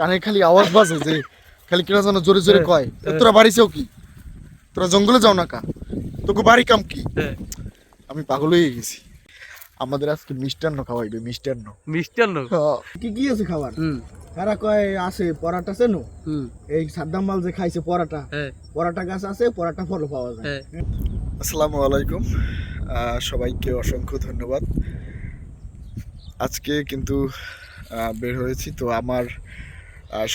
কানে খালি আওয়াজ বাজে যে খালি কিনা যেন জোরে জোরে হ্যাঁ, কয়। হ্যাঁ। তোরা বাড়িছেও কি? তোরা জঙ্গলে যাও না কা? তোকে বাড়ি কাম কি? হ্যাঁ। আমি পাগল হয়ে গেছি। আমাদের আজকে মিষ্টান্ন খাওয়াইবে মিষ্টান্ন। মিষ্টান্ন? কি কি আছে খাবার? তারা কয় আছে পরাটা চেনো? হুম। এই সাদ্দাম মাল যে খাইছে পরাটা পরাটা গাছ আছে পরাটা ফলও পাওয়া যায়। আসসালামু আলাইকুম। সবাইকে অসংখ্য ধন্যবাদ। আজকে কিন্তু বের হয়েছি তো আমার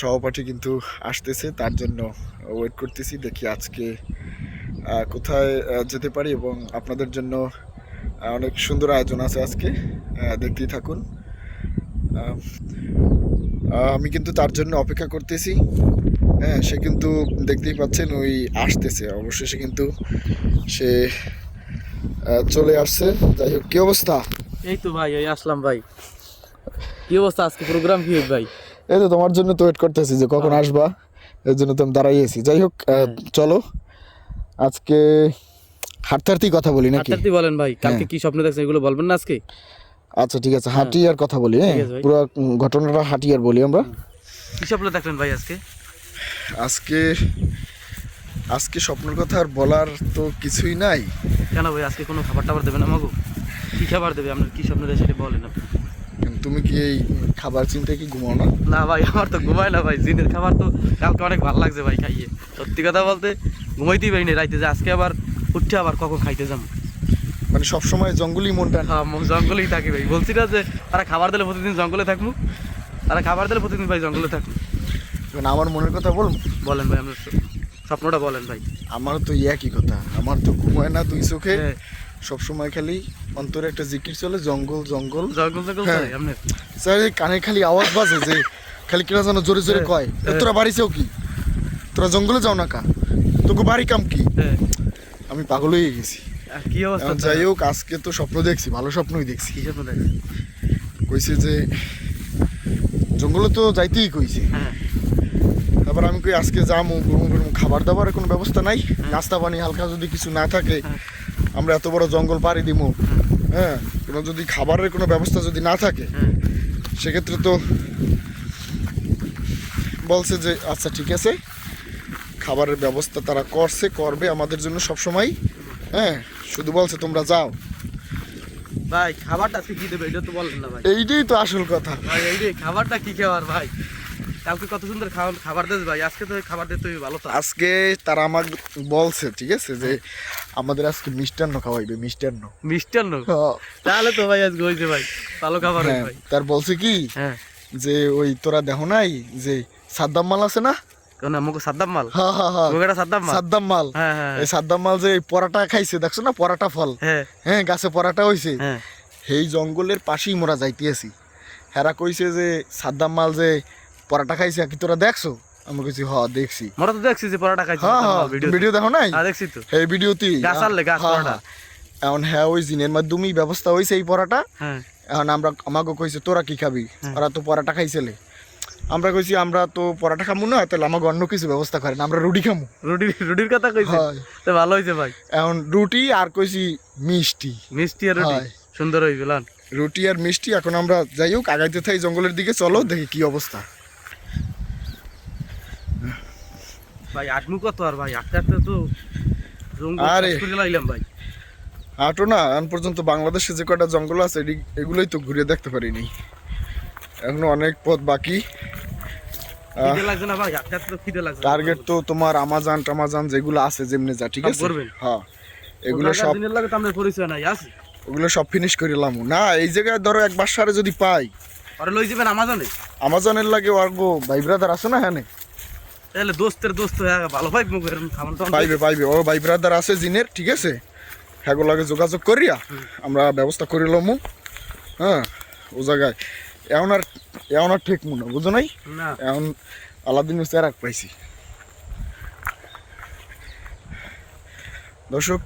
সহপাঠী কিন্তু আসতেছে, তার জন্য ওয়েট করতেছি, দেখি আজকে কোথায় যেতে পারি এবং আপনাদের জন্য অনেক সুন্দর আয়োজন আছে আজকে দেখতেই থাকুন। আমি কিন্তু তার জন্য অপেক্ষা করতেছি। হ্যাঁ সে কিন্তু দেখতেই পাচ্ছেন, ওই আসতেছে। অবশ্যই সে কিন্তু, সে চলে আসছে। যাই হোক, কি অবস্থা? এই তো ভাই, এই আসলাম ভাই। কি অবস্থা আজকে? প্রোগ্রাম কি ভাই? এই তো তোমার জন্য তো ওয়েট করতেছি যে কখন আসবা এর জন্য তো আমি দাঁড়াইয়েছি যাই হোক চলো। আজকে হাঁটতে হাঁটতেই কথা বলি নাকি? হাঁটাতে বলেন ভাই কালকে হ্যাঁ। কি স্বপ্ন দেখছেন এগুলো বলবেন না আজকে? আচ্ছা ঠিক আছে হাঁটি আর কথা বলি হ্যাঁ। পুরো ঘটনাটা হাঁটি আর বলি আমরা। কি স্বপ্ন দেখলেন ভাই আজকে? আজকে আজকে স্বপ্নের কথা আর বলার তো কিছুই নাই। কেন ভাই আজকে কোনো খাবার টাবার দেবেন আমাকে কি খাবার দেবে? আপনার কি স্বপ্ন দেয় সেটা বলেন আপনি। তুমি কি এই খাবার চিন্তায় কি ঘুমাও না? না ভাই আমার তো ঘুমায় না ভাই। জিনের খাবার তো কালকে অনেক ভালো লাগছে ভাই খাইয়ে। সত্যি কথা বলতে ঘুমাইতেই পারিনি রাইতে যে আজকে আবার উঠছে আবার কখন খাইতে যাব মানে সবসময় জঙ্গলই মনটা হ্যাঁ জঙ্গলেই থাকি ভাই। বলছি না যে তারা খাবার দিলে প্রতিদিন জঙ্গলে থাকব তারা খাবার দিলে প্রতিদিন ভাই জঙ্গলে থাকব মানে আমার মনের কথা বল। বলেন ভাই আপনার স্বপ্নটা বলেন ভাই। আমার তো একই কথা। আমার তো ঘুমায় না দুই চোখে। হ্যাঁ, সবসময় খালি অন্তরে একটা জিকির চলে জঙ্গল জঙ্গল। জঙ্গল জঙ্গল হ্যাঁ। স্যার এই কানে খালি আওয়াজ বাজে যে খালি কিনা যেন জোরে জোরে হ্যাঁ, কয়। হ্যাঁ। তোরা বাড়িছেও কি? তোরা জঙ্গলে যাও না কা? তোকে বাড়ি কাম কি? আমি পাগল হয়ে গেছি। কি অবস্থা যাই হোক আজকে তো স্বপ্ন দেখছি ভালো স্বপ্নই দেখছি। কি স্বপ্ন দেখছেন? কইছে যে জঙ্গলে তো যাইতেই কইছে। তারপর আমি কই আজকে যাব খাবার দাবার কোনো ব্যবস্থা নাই? নাস্তা পানি হালকা যদি কিছু না থাকে। আমরা এত বড় জঙ্গল পাড়ি দিব হ্যাঁ? কোনো যদি খাবারের কোনো ব্যবস্থা যদি না থাকে সেক্ষেত্রে তো বলছে যে আচ্ছা ঠিক আছে। খাবারের ব্যবস্থা তারা করছে করবে আমাদের জন্য সব সময় হ্যাঁ? শুধু বলছে তোমরা যাও। ভাই খাবারটা কি দেবে? এটা তো বলেন না ভাই। এইটাই তো আসল কথা। ভাই এই রে খাবারটা কি খাবার ভাই? কালকে কত সুন্দর খাবার ভাই? আজকে তো খাবার দিতে ভালো আজকে তারা আমাকে বলছে ঠিক আছে যে আমাদের আজকে মিষ্টান্ন খাওয়াইবে মিষ্টান্ন। মিষ্টান্ন? হ্যাঁ, তাহলে তো ভাই আজকে হয়েছে ভাই ভালো খাবার হ্যাঁ, ভাই। তার বলছে কি হ্যাঁ। যে ওই তোরা দেখো নাই যে সাদ্দাম মাল আছে না? সাদ্দাম মাল হ্যাঁ হ্যাঁ হ্যাঁ। মুখেটা সাদ্দাম মাল সাদ্দাম মাল হ্যাঁ হ্যাঁ। এই সাদ্দাম মাল যে পরাটা খাইছে দেখছ না পরাটা ফল? হ্যাঁ। হ্যাঁ গাছে পরাটা হইছে। হ্যাঁ। সেই জঙ্গলের পাশেই মোরা যাইতেছি। হেরা কইছে যে সাদ্দাম মাল যে পরাটা খাইছে কি তোরা দেখছ? আমি কইছি হ দেখছি। মোরা তো দেখছি যে পরোটা খাইছি হ্যাঁ হ্যাঁ ভিডিও ভিডিও দেখো নাই? হ্যাঁ দেখছি তো। এই ভিডিওতে গাছ আনলে, গাছ পরাটা। এখন হ্যাঁ ওই জিনের মাধ্যমেই ব্যবস্থা হয়েছে এই পরাটা। হ্যাঁ। এখন আমরা আমাকে কইছে তোরা কি খাবি? হ্যাঁ। ওরা তো পরাটা খাইছিলে। আমরা কইছি আমরা তো পরাটা খামু না তাহলে আমাকে অন্য কিছু ব্যবস্থা করেন আমরা রুটি খামু। রুটি রুটির কথা কইছে? হয়। তো ভালো হয়েছে ভাই। এখন রুটি আর কইছি মিষ্টি। মিষ্টি আর রুটি? সুন্দর হইবে লান। রুটি আর মিষ্টি এখন আমরা যাই হোক আগাইতে থাই জঙ্গলের দিকে চলো দেখি কি অবস্থা। ভাই আটমু কত আর ভাই? আটতে আটতে তো আরে। লাইলাম ভাই। হাঁটো না এখন পর্যন্ত বাংলাদেশে যে কটা জঙ্গল আছে এগুলোই তো ঘুরে দেখতে পারিনি। এখনও অনেক পথ বাকি। টার্গেট তো তোমার আমাজন টামাজন যেগুলো আছে যেমনি যা ঠিক আছে? হ্যাঁ এগুলো সব পরিচয় নাই আছে? ওগুলো সব ফিনিশ করিলাম না এই জায়গায় ধরো এক বাসারে যদি পাই। আর লই যাবেন আমাজনে? আমাজনের লাগে ভাই ব্রাদার আছে না হ্যাঁ তাহলে দোস্তের দোস্ত ভালো তো পাইবে পাইবে ও ভাই ব্রাদার আছে জিনের ঠিক আছে? হ্যাঁ লাগে যোগাযোগ করিয়া আমরা ব্যবস্থা করিলাম হ্যাঁ ও জায়গায়। এমন আর এমন আর ঠিক মনে বুঝো নাই? এখন আলাদিন পাইছি। দর্শক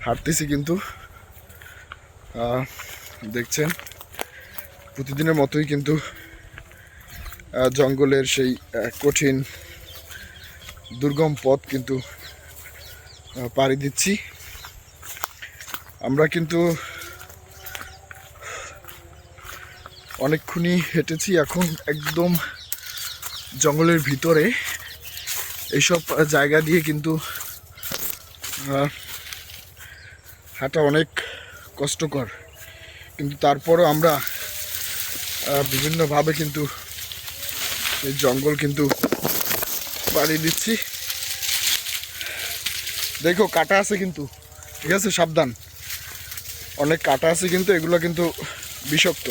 হাঁটতেছি কিন্তু। আহ, দেখছেন? প্রতিদিনের মতোই কিন্তু জঙ্গলের সেই কঠিন, দুর্গম পথ কিন্তু পাড়ি দিচ্ছি। আমরা কিন্তু অনেকক্ষণই হেঁটেছি এখন একদম জঙ্গলের ভিতরে। এইসব জায়গা দিয়ে কিন্তু হাঁটা অনেক কষ্টকর। কিন্তু তারপরও আমরা বিভিন্নভাবে কিন্তু এই জঙ্গল কিন্তু পাড়ি দিচ্ছি। দেখো কাটা আছে কিন্তু। ঠিক আছে সাবধান। অনেক কাটা আছে কিন্তু এগুলো কিন্তু বিষাক্ত।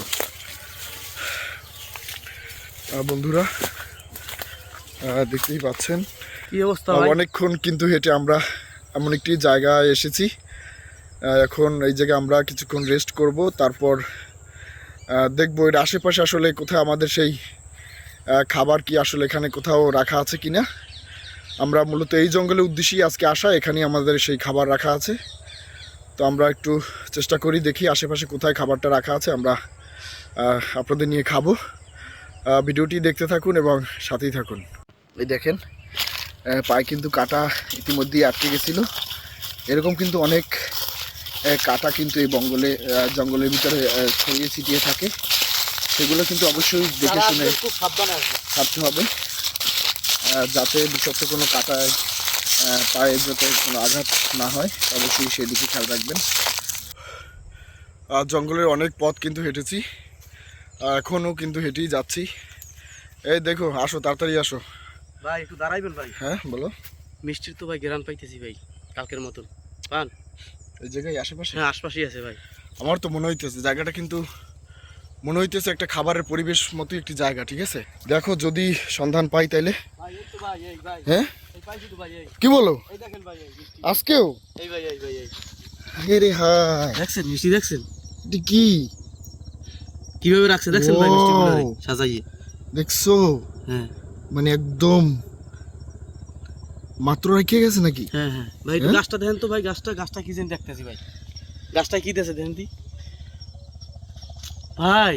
বন্ধুরা দেখতেই পাচ্ছেন। অনেকক্ষণ কিন্তু হেঁটে আমরা এমন একটি জায়গায় এসেছি। এখন এই জায়গায় আমরা কিছুক্ষণ রেস্ট করব তারপর দেখব এর আশেপাশে আসলে কোথায় আমাদের সেই খাবার কি আসলে এখানে কোথাও রাখা আছে কি না আমরা মূলত এই জঙ্গলের উদ্দেশ্যেই আজকে আসা, এখানেই আমাদের সেই খাবার রাখা আছে। তো আমরা একটু চেষ্টা করি, দেখি আশেপাশে কোথায় খাবারটা রাখা আছে, আমরা আপনাদের নিয়ে খাব। ভিডিওটি দেখতে থাকুন এবং সাথেই থাকুন। এই দেখেন পায়ে কিন্তু কাটা ইতিমধ্যেই আটকে গেছিল। এরকম কিন্তু অনেক কাটা কিন্তু এই বঙ্গলে জঙ্গলের ভিতরে ছড়িয়ে ছিটিয়ে থাকে। সেগুলো কিন্তু অবশ্যই দেখে শুনে খুব সাবধানে থাকতে হবে। যাতে বিষাক্ত কোনো কাটায় পায়ে যাতে কোনো আঘাত না হয় অবশ্যই সেদিকে খেয়াল রাখবেন। আর জঙ্গলের অনেক পথ কিন্তু হেঁটেছি আর এখনও কিন্তু হেঁটেই যাচ্ছি। এই দেখো আসো তাড়াতাড়ি আসো। ভাই একটু দাঁড়াইবেন ভাই? হ্যাঁ বলো। মিষ্টির তো ভাই গ্রান পাইতেছি ভাই কালকের মতন। পান? এই জায়গায় আশেপাশে? হ্যাঁ আশপাশেই আছে ভাই। আমার তো মনে হইতেছে জায়গাটা কিন্তু মনে হইতেছে একটা খাবারের পরিবেশ মতো একটি জায়গা ঠিক আছে? দেখো যদি সন্ধান পাই তাইলে। ভাই এই তো ভাই এই ভাই। হ্যাঁ? এই পাইছি তো ভাই এই। কি বলো? এই দেখেন ভাই এই মিষ্টি। আজকেও? দেখছেন মিষ্টি দেখছেন? কি? কীভাবে রাখছে? দেখছেন ভাই সাজাইয়ে? দেখছ? হ্যাঁ। মানে একদম মাত্র রেখে গেছে নাকি? হ্যাঁ হ্যাঁ। ভাই হ্যাঁ? গাছটা দেখেন তো ভাই গাছটা গাছটা কি যেন দেখতেছি ভাই? গাছটা কি দেখেন ভাই।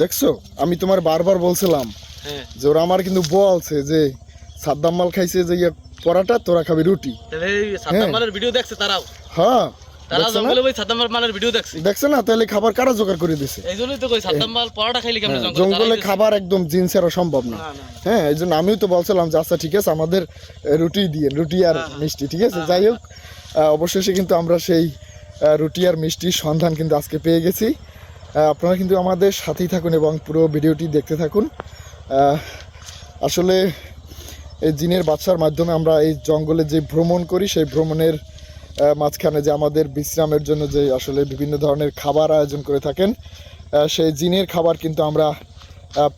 দেখছ? আমি তোমার বারবার বলছিলাম হ্যাঁ। যে ওরা আমার কিন্তু বলছে যে সাদ্দাম মাল খাইছে যে ইয়ে পরাটা তোরা খাবি রুটি। তাহলে সাদ্দাম মালের ভিডিও দেখছে তারাও? হ্যাঁ তারা জঙ্গলে ভাই সাদ্দাম মালের ভিডিও দেখছে। দেখছ না? তাহলে খাবার কারা জোগাড় করে দিছে? এই তো কই সাদ্দাম মাল পরোটা খাইলে কেমন হ্যাঁ, জঙ্গলে জঙ্গলে খাবার একদম জিন্সের সম্ভব না। হ্যাঁ এই জন্য আমিও তো বলছিলাম যে আচ্ছা ঠিক আছে আমাদের রুটি দিয়ে রুটি আর হ্যাঁ, হ্যাঁ। মিষ্টি ঠিক আছে? যাই হোক অবশেষে কিন্তু আমরা সেই রুটি আর মিষ্টির সন্ধান কিন্তু আজকে পেয়ে গেছি। আপনারা কিন্তু আমাদের সাথেই থাকুন এবং পুরো ভিডিওটি দেখতে থাকুন। আসলে এই জিনের বাচ্চার মাধ্যমে আমরা এই জঙ্গলে যে ভ্রমণ করি সেই ভ্রমণের মাঝখানে যে আমাদের বিশ্রামের জন্য যে আসলে বিভিন্ন ধরনের খাবার আয়োজন করে থাকেন সেই জিনের খাবার কিন্তু আমরা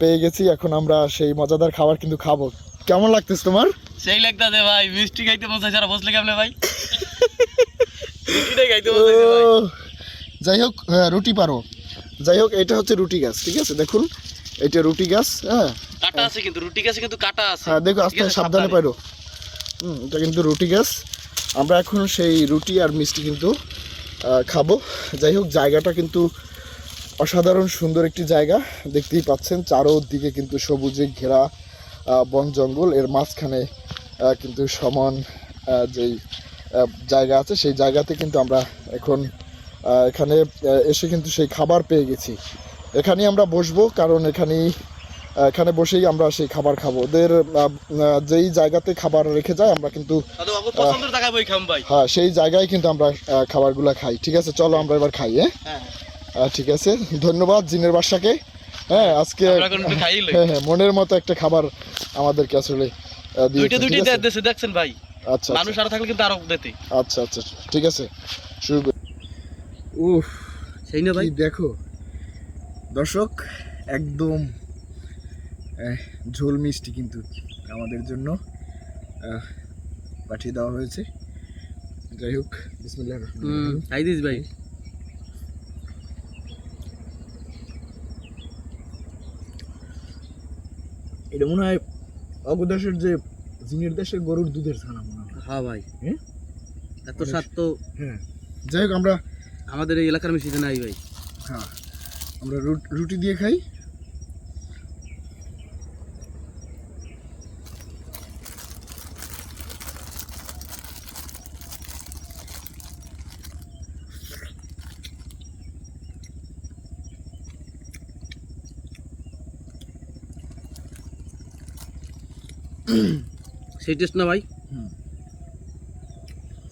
পেয়ে গেছি। এখন আমরা সেই মজাদার খাবার কিন্তু খাব। কেমন লাগতেছে তোমার? সেই লাগতাছে ভাই মিষ্টি খাইতে মন চাইছে আর বসলে কেমনে ভাই? মিষ্টিটাই খাইতে মন চাইছে ভাই। যাই হোক হ্যাঁ রুটি পারো। যাই হোক এটা হচ্ছে রুটি গাছ ঠিক আছে? দেখুন এটা রুটি গাছ হ্যাঁ? কাটা আছে কিন্তু রুটি গেছে কিন্তু কাটা আছে। হ্যাঁ দেখো আস্তে সাবধানে। পারো। হুম এটা কিন্তু রুটি গাছ। আমরা এখন সেই রুটি আর মিষ্টি কিন্তু খাব। যাই হোক জায়গাটা কিন্তু অসাধারণ সুন্দর একটি জায়গা। দেখতেই পাচ্ছেন চারোদিকে কিন্তু সবুজে ঘেরা বন জঙ্গল। এর মাঝখানে কিন্তু সমান যেই জায়গা আছে সেই জায়গাতে কিন্তু আমরা এখন এখানে এসে কিন্তু সেই খাবার পেয়ে গেছি। এখানেই আমরা বসবো কারণ এখানেই এখানে বসেই আমরা সেই খাবার খাব। ওদের যেই জায়গাতে খাবার রেখে যায় আমরা কিন্তু হ্যাঁ সেই জায়গায় কিন্তু আমরা খাবারগুলো খাই। ঠিক আছে চলো আমরা এবার খাই হ্যাঁ? হ্যাঁ। ঠিক আছে ধন্যবাদ জিনের বাসাকে। হ্যাঁ আজকে। হ্যাঁ হ্যাঁ মনের মতো একটা খাবার আমাদেরকে আসলে দেখছেন ভাই? আচ্ছা মানুষ আচ্ছা আরও থাকলে কিন্তু আরও দিতে। আচ্ছা আচ্ছা ঠিক আছে শুরু উফ সেই না ভাই? দেখো? দর্শক একদম ঝোল মিষ্টি কিন্তু আমাদের জন্য পাঠিয়ে দেওয়া হয়েছে। যাই হোক বিসমিল্লাহ খাই দিস ভাই। এটা মনে হয় অগদেশের যে জিনের দেশে গরুর দুধের ছানা মনে হয়। হ্যাঁ ভাই। হ্যাঁ? এত স্বাদ তো হ্যাঁ। যাই হোক আমরা আমাদের এই এলাকার মিষ্টিতে নাই ভাই হ্যাঁ আমরা রুটি দিয়ে খাই সেই টেস্ট না ভাই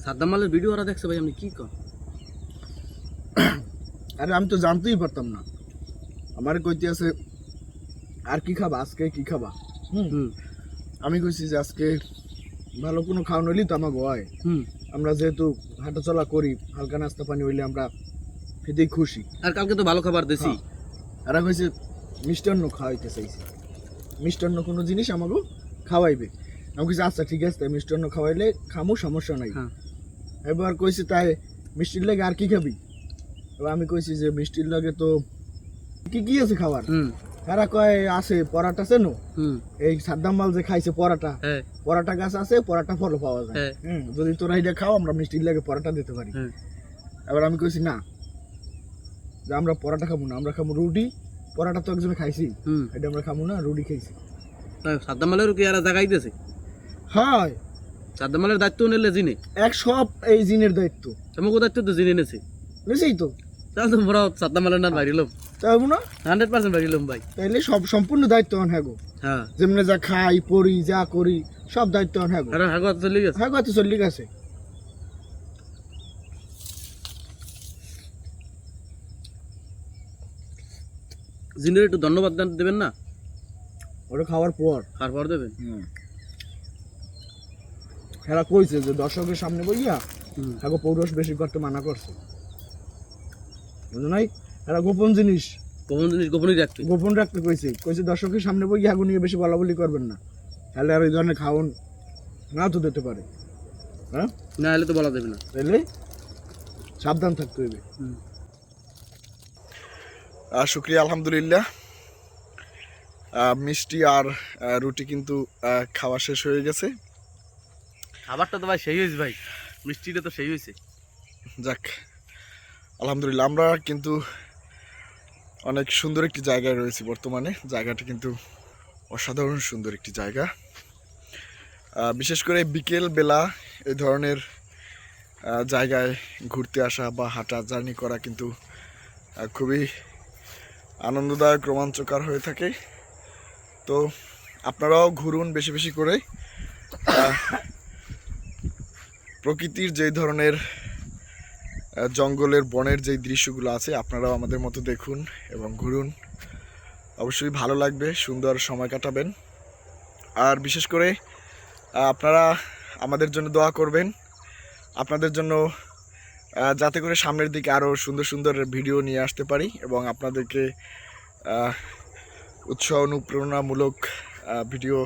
সাদ্দাম মালের ভিডিও ওরা দেখছে ভাই আপনি কী কর আরে আমি তো জানতেই পারতাম না। আমার কইতে আছে আর কি খাবা? আজকে কি খাবা? হুম। আমি কইছি যে আজকে ভালো কোনো খাওয়া হইলেই তো আমাকে হয় হুম। আমরা যেহেতু হাঁটাচলা করি হালকা নাস্তা পানি হইলে আমরা খেতেই খুশি। আর কালকে তো ভালো খাবার দিছি। আর কইছে মিষ্টান্ন খাওয়াইতে চাইছি। মিষ্টান্ন কোনো জিনিস আমাকে খাওয়াইবে। আমি কইছি আচ্ছা ঠিক আছে তাই মিষ্টান্ন খাওয়াইলে খামো সমস্যা নাই। হ্যাঁ। এবার কইছে তাই মিষ্টির লাগে আর কি খাবি? আমি কইছি যে মিষ্টির লাগে তো কি কি আছে খাবার? হুম। তারা কয় আছে পরাটা আছে নো হুম। এই সাদ্দাম মাল যে খাইছে পরাটা হ্যাঁ। পরাটা গাছ আছে পরাটা ফল পাওয়া যায়। হ্যাঁ। হুম যদি তোরা এটা খাও আমরা মিষ্টির লাগে পরাটা দিতে পারি। হ্যাঁ। এবার আমি কইছি না যে আমরা পরাটা খাব না আমরা খাব রুটি। পরাটা তো একজনে খাইছি। এটা আমরা খাব না রুটি খাইছি তাই সাদ্দাম মালের কি এরা জাগাইতেছে? হয়। সাদ্দাম মালের দায়িত্ব নিলে জিনে? এক সব এই জিনের দায়িত্ব। তোমাকে দায়িত্ব তো জিনে নেছে। বুঝেই তো। তাহলে তো বাইরিলাম তাই না? হান্ড্রেড পার্সেন্ট ভাই। তাইলে সব সম্পূর্ণ দায়িত্ব অন হ্যাগো। হ্যাঁ। যেমনি যা খাই পড়ি যা করি সব দায়িত্ব অন হ্যাগো। আর হাগো চলে গেছে। হ্যাগো তো চল্লিশ আছে জিনের একটু ধন্যবাদ দেবেন না? ওটা খাওয়ার পর। খাওয়ার পর দেবেন? এরা কইছে যে দর্শকের সামনে বইয়া হ্যাগো পৌরস বেশি করতে মানা করছে। বুঝো নাই? এরা গোপন জিনিস। গোপন জিনিস গোপনই রাখতে। গোপন রাখতে কইছে। কইছে দর্শকের সামনে বই আগুন নিয়ে বেশি বলা বলি করবেন না। তাহলে আর এই ধরনের খাওন না তো দিতে পারে। হ্যাঁ? না হলে তো বলা যাবে না। তাহলে সাবধান থাকতে হইবে। আহ, শুক্রিয়া আলহামদুলিল্লাহ। আহ, মিষ্টি আর আহ, রুটি কিন্তু খাওয়া শেষ হয়ে গেছে। খাবারটা তো ভাই সেই হয়েছে ভাই। মিষ্টিটা তো সেই হয়েছে। যাক আলহামদুলিল্লাহ, আমরা কিন্তু অনেক সুন্দর একটি জায়গায় রয়েছি বর্তমানে। জায়গাটা কিন্তু অসাধারণ সুন্দর একটি জায়গা। বিশেষ করে বিকেল বেলা এই ধরনের জায়গায় ঘুরতে আসা বা হাঁটা, জার্নি করা কিন্তু খুবই আনন্দদায়ক, রোমাঞ্চকর হয়ে থাকে। তো আপনারাও ঘুরুন বেশি বেশি করে। প্রকৃতির যে ধরনের জঙ্গলের বনের যে দৃশ্যগুলো আছে, আপনারাও আমাদের মতো দেখুন এবং ঘুরুন। অবশ্যই ভালো লাগবে, সুন্দর সময় কাটাবেন। আর বিশেষ করে আপনারা আমাদের জন্য দোয়া করবেন। আপনাদের জন্য যাতে করে সামনের দিকে আরও সুন্দর সুন্দর ভিডিও নিয়ে আসতে পারি এবং আপনাদেরকে উৎসাহ অনুপ্রেরণামূলক ভিডিও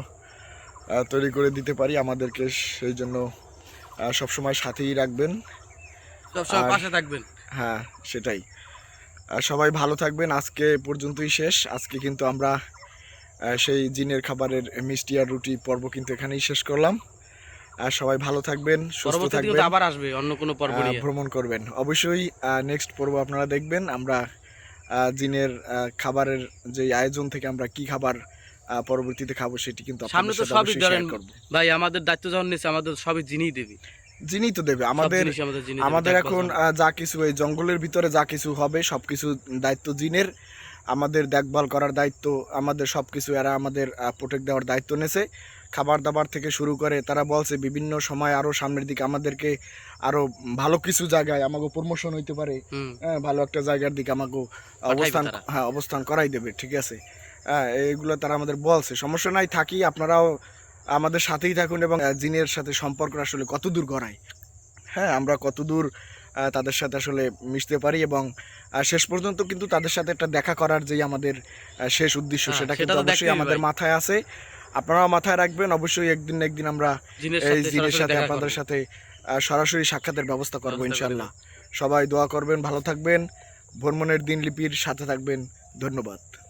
তৈরি করে দিতে পারি। আমাদেরকে সেই জন্য সবসময় সাথেই রাখবেন। সবসময় পাশে থাকবেন। হ্যাঁ সেটাই। সবাই ভালো থাকবেন আজকে পর্যন্তই শেষ। আজকে কিন্তু আমরা সেই জিনের খাবারের মিষ্টি আর রুটি পর্ব কিন্তু এখানেই শেষ করলাম। আর সবাই ভালো থাকবেন সুস্থ থাকবেন। আবার আসবে অন্য কোনো পর্ব ভ্রমণ করবেন। অবশ্যই নেক্সট পর্ব আপনারা দেখবেন। আমরা জিনের খাবারের যে আয়োজন থেকে আমরা কি খাবার পরবর্তীতে খাব সেটি কিন্তু সামনে তো সবই ধরেন ভাই আমাদের দায়িত্ব যখন নিচ্ছে আমাদের সবই জিনিস দেবে। যিনি তো দেবে। আমাদের আমাদের এখন যা কিছু এই জঙ্গলের ভিতরে যা কিছু হবে সব কিছু দায়িত্ব জিনের। আমাদের দেখভাল করার দায়িত্ব আমাদের সব কিছু এরা আমাদের প্রোটেক্ট দেওয়ার দায়িত্ব নেছে। খাবার দাবার থেকে শুরু করে তারা বলছে বিভিন্ন সময় আরও সামনের দিকে আমাদেরকে আরও ভালো কিছু জায়গায় আমাকে প্রমোশন হইতে পারে। হ্যাঁ, ভালো একটা জায়গার দিকে আমাকে অবস্থান হ্যাঁ অবস্থান করাই দেবে ঠিক আছে। হ্যাঁ এইগুলো তারা আমাদের বলছে। সমস্যা নাই থাকি আপনারাও আমাদের সাথেই থাকুন এবং জিনের সাথে সম্পর্ক আসলে কত দূর গড়ায় হ্যাঁ আমরা কত দূর তাদের সাথে আসলে মিশতে পারি এবং শেষ পর্যন্ত কিন্তু তাদের সাথে একটা দেখা করার যেই আমাদের শেষ উদ্দেশ্য হ্যাঁ, সেটা কিন্তু অবশ্যই আমাদের মাথায় আছে। আপনারাও মাথায় রাখবেন অবশ্যই একদিন না একদিন আমরা এই সাথে জিনের সাথে আপনাদের সাথে সরাসরি সাক্ষাতের ব্যবস্থা করব ইনশাল্লাহ সবাই দোয়া করবেন ভালো থাকবেন। ভ্রমণের দিন লিপির সাথে থাকবেন। ধন্যবাদ।